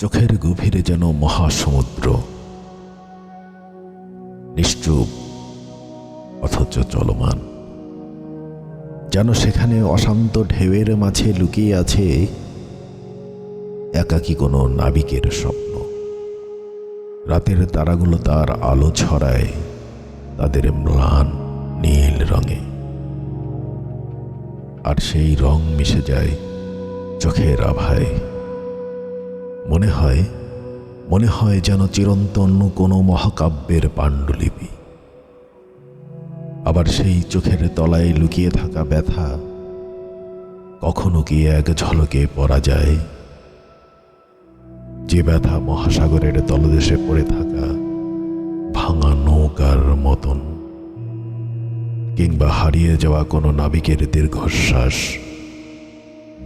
চোখের গভীরে যেন মহাসমুদ্র। নিশ্চুপ, অথচ চলমান। যেন সেখানে অশান্ত ঢেউয়ের মাঝে লুকিয়ে আছে একাকী কোনো নাবিকের স্বপ্ন। রাতের তারাগুলো তার আলো ছড়ায় তাদের ম্লান, নীল রঙে। আর সেই রং মিশে যায় চোখের আভায়। মনে হয় মনে হয় যেন চিরন্তন কোনো মহাকাব্যের পাণ্ডুলিপি। আবার সেই চোখের তলায় লুকিয়ে থাকা ব্যথা, কখনো কি এক ঝলকে পড়া যায়? যে ব্যথা মহাসাগরের তলদেশে পড়ে থাকা ভাঙা নৌকার মতন, কিংবা হারিয়ে যাওয়া কোনো নাবিকের দীর্ঘশ্বাস,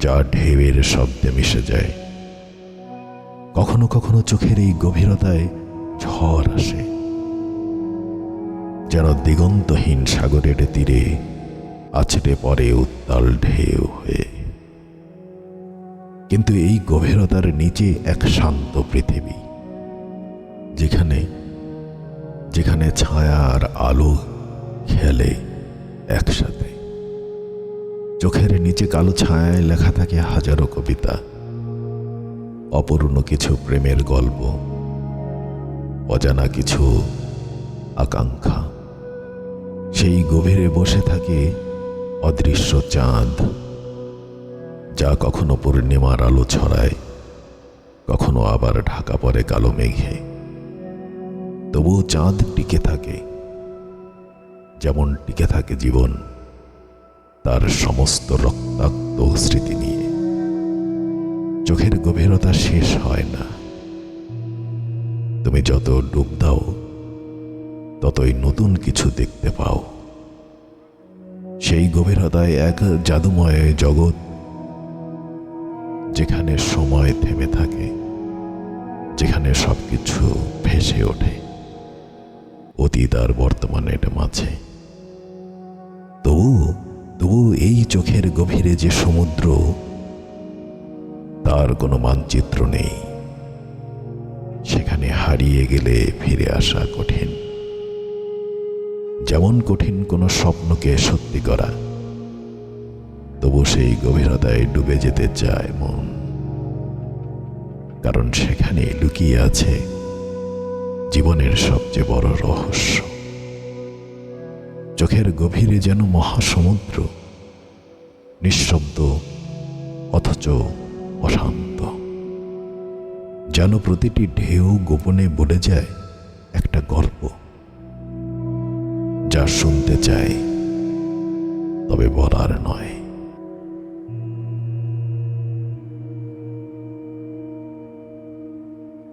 যা ঢেউয়ের শব্দে মিশে যায়। কখনো কখনো চোখের এই গভীরতায় ঝড় আসে, যেন দিগন্তহীন সাগরের তীরে আছড়ে পড়ে উত্তাল ঢেউ হয়ে। কিন্তু এই গভীরতার নিচে এক শান্ত পৃথিবী, যেখানে যেখানে ছায়া আর আলো খেলে একসাথে। চোখের নিচে কালো ছায়ায় লেখা থাকে হাজারো কবিতা। অপূর্ণ কিছু প্রেমের গল্প, অজানা কিছু আকাঙ্ক্ষা। সেই গভীরে বসে থাকে অদৃশ্য চাঁদ, যা কখনো পূর্ণিমার আলো ছড়ায়, কখনো আবার ঢাকা পড়ে কালো মেঘে। তবুও চাঁদ টিকে থাকে, যেমন টিকে থাকে জীবন, তার সমস্ত রক্তাক্ত স্মৃতি নিয়ে। চোখের গভীরতা শেষ হয় না। তুমি যত ডুব দাও, ততই নতুন কিছু দেখতে পাও। সেই গভীরতায় এক জাদুময় জগৎ, যেখানে সময় থেমে থাকে, যেখানে সবকিছু ভেসে ওঠে। অতীত আর বর্তমানের মাঝে। তবু তবু এই চোখের গভীরে যে সমুদ্র তার কোনো মানচিত্র নেই। সেখানে হারিয়ে গেলে ফিরে আসা কঠিন। যেমন কঠিন কোনো স্বপ্নকে সত্যি করা, তবু সেই গভীরতায় ডুবে যেতে চায় মন। কারণ সেখানে লুকিয়ে আছে জীবনের সবচেয়ে বড় রহস্য। চোখের গভীরে যেন মহাসমুদ্র, নিঃশব্দ, অথচ অশান্ত। যেন প্রতিটি ঢেউ গোপনে বলে যায় একটা গল্প, যা শুনতে চায় তবে বলার নয়।